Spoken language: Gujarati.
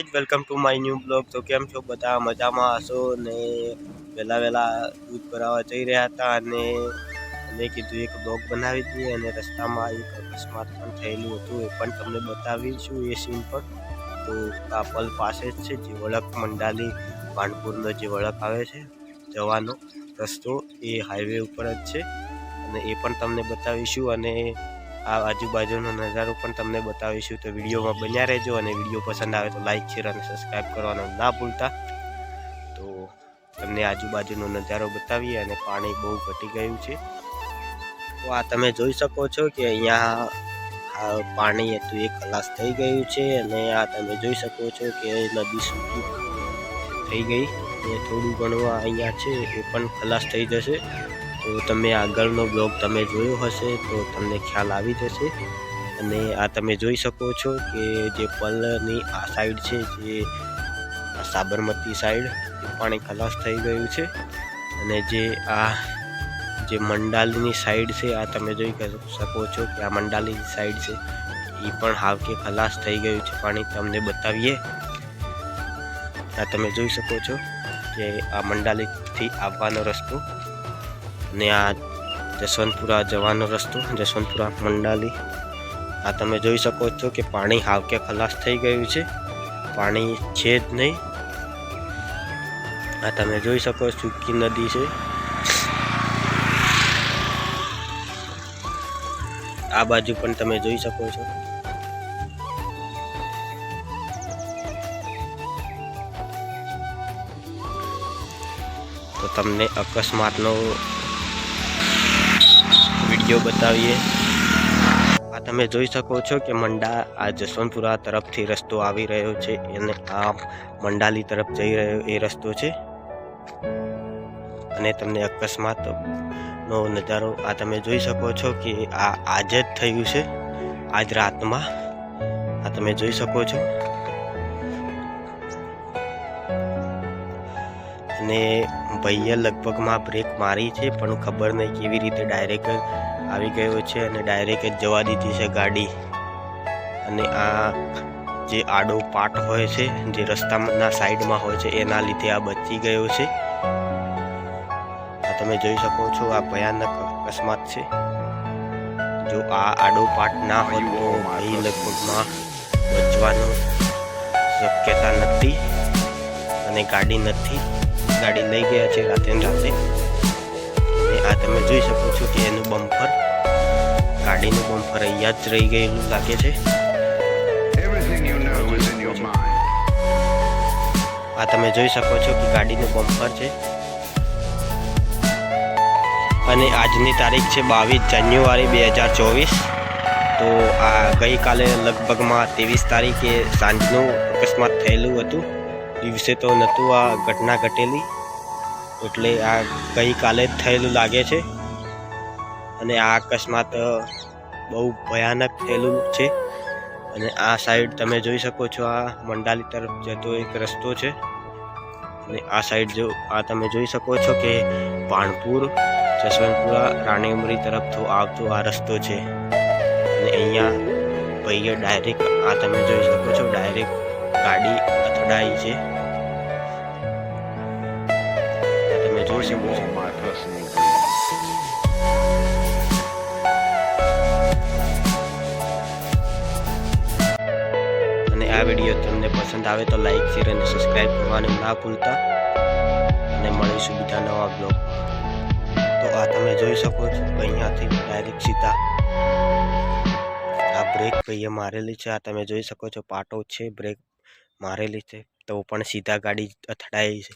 Guys welcome to my new blog તો કેમ છો? બધા મજામાં હશો? ને વહેલા વહેલા દૂધ ભરાવા જઈ રહ્યા હતા અને મેં કીધું એક બ્લોગ બનાવી દઈએ અને રસ્તામાં એક અકસ્માત પણ થયેલું હતું. એ પણ તમને બતાવીશું એ સીન પણ તો કાપલ પાસે જ છે, જે વળક મંડાલી પાનપુરનો જે વળક આવે છે, જવાનો રસ્તો એ હાઈવે ઉપર જ છે. અને એ પણ તમને બતાવીશું. અને આ આજુબાજુનો નજારો પણ તમને બતાવીશું. તો વિડીયોમાં બન્યા રહેજો અને વીડિયો પસંદ આવે તો લાઇક શેર અને સબસ્ક્રાઈબ કરવાનું ના ભૂલતા. તો તમને આજુબાજુનો નજારો બતાવીએ અને પાણી બહુ ઘટી ગયું છે. તો આ તમે જોઈ શકો છો કે અહીંયા પાણી હતું, એ ખલાસ થઈ ગયું છે અને આ તમે જોઈ શકો છો કે નદી સૂકી થઈ ગઈ. અને થોડું ઘણું અહીંયા છે, એ પણ ખલાસ થઈ જશે. તો તમે આગળનો બ્લોગ તમે જોયો હશે તો તમને ખ્યાલ આવી જશે. અને આ તમે જોઈ શકો છો કે જે પલની આ સાઈડ છે, જે સાબરમતી સાઈડ પાણી ખલાસ થઈ ગયું છે. અને જે આ, જે મંડાલીની સાઈડ છે, આ તમે જોઈ શકો છો કે આ મંડાલીની સાઈડ છે, એ પણ હાવ કે ખલાસ થઈ ગયું છે. પાણી તમને બતાવીએ. આ તમે જોઈ શકો છો કે આ મંડાલીથી આવવાનો રસ્તો અને આ જસવંતપુરા જવાનો રસ્તો, જસવંતપુરા મંડાલી. આ તમે જોઈ શકો છો કે પાણી હાવ કે ખલાસ થઈ ગયું છે. પાણી છે જ નહીં. આ તમે જોઈ શકો સૂકી નદી છે. આ બાજુ પણ તમે જોઈ શકો છો. તો તમને અકસ્માતનો વીડિયો બતાવીએ. આ તમે જોઈ શકો છો કે મંડા આ જસવંતપુરા તરફથી રસ્તો આવી રહ્યો છે અને આ મંડાલી તરફ જઈ રહ્યો એ રસ્તો છે. અને તમને અકસ્માતનો નજારો આ તમે જોઈ શકો છો કે આ આજે જ થયું છે. આજ રાતમાં આ તમે જોઈ શકો છો. અને ભાઈએ લગભગમાં બ્રેક મારી છે પણ ખબર નહીં કેવી રીતે ડાયરેક્ટ આવી ગયો છે અને ડાયરેક્ટ જ જવા દીધી છે ગાડી. અને આ જે આડો પાટ હોય છે, જે રસ્તાના સાઈડમાં હોય છે, એના લીધે આ બચી ગયો છે. આ તમે જોઈ શકો છો, આ ભયાનક અકસ્માત છે. જો આ આડો પાટ ના હોય તો ભાઈ લગભગમાં બચવાનું શક્યતા નથી અને ગાડી નથી. ગાડી લઈ ગયા છે રાતે રાતે. અને આ તમે જોઈ શકો છો કે એનું બમ્પર ગાડીનું બમ્પર અહીંયા જ રહી ગયેલું લાગે છે. આ તમે જોઈ શકો છો કે ગાડીનું બમ્પર છે. અને આજની તારીખ છે બાવીસ જાન્યુઆરી બે હજાર ચોવીસ. તો આ ગઈકાલે લગભગમાં ત્રેવીસ તારીખે સાંજનું અકસ્માત થયેલું હતું. દિવસે તો નહોતું આ ઘટના ઘટેલી. એટલે આ ગઈકાલે જ થયેલું લાગે છે. અને આ અકસ્માત બહુ ભયાનક થયેલું છે. અને આ સાઈડ તમે જોઈ શકો છો, આ મંડાલી તરફ જતો એક રસ્તો છે. અને આ સાઈડ જો, આ તમે જોઈ શકો છો કે પાણપુર જસવંતપુરા રાણી ઉમરી તરફ આવતો આ રસ્તો છે. અને અહીંયા ભાઈએ ડાયરેક્ટ આ તમે જોઈ શકો છો ડાયરેક્ટ ગાડી અથડાઈ છે. આ you જોઈ My personal grief. આ વીડિયો તમને પસંદ આવે તો લાઈક શેર અને સબસ્ક્રાઈબ કરવાનું ના ભૂલતા. અને મળીશું બીજા નવા બ્લોગ તો આ તમે જોઈ શકો છો અહીંયાથી ડાયરેક્ટ સીધા આ બ્રેક ભાઈએ મારેલી છે. આ તમે જોઈ શકો છો, પાટો છે બ્રેક મારેલી છે. તો પણ સીધા ગાડી અથડાઈ છે.